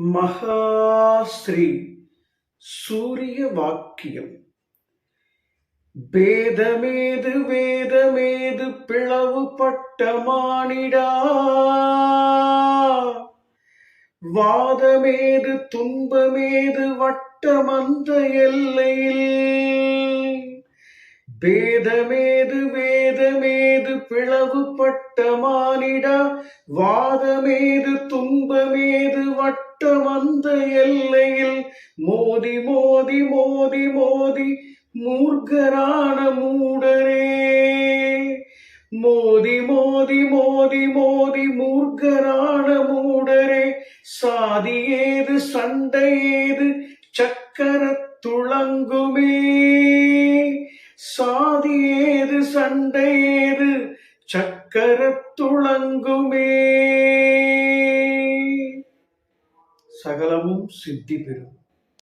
மகாஸ்ரீ சூரிய வாக்கியம். பேதமேது வேதமேது பிளவுபட்ட மானிடா வாதமேது துன்பமேது வட்டமந்த எல்லையில். பேதமேது வேதமேது பிளவுபட்ட மானிடா வாதமேது துன்பமேது வட்டமந்த எல்லையில் மோதி மோதி மோதி மோதி மூர்க்கரான மூடரே மோதி மோதி மோதி மோதி மூர்க்கரான மூடரே சாதி ஏது சண்டை ஏது சக்கர துளங்குமே. சாதி ஏது சண்டை ஏது சக்கர துளங்குமே. சகலமும் சித்தி பெறும்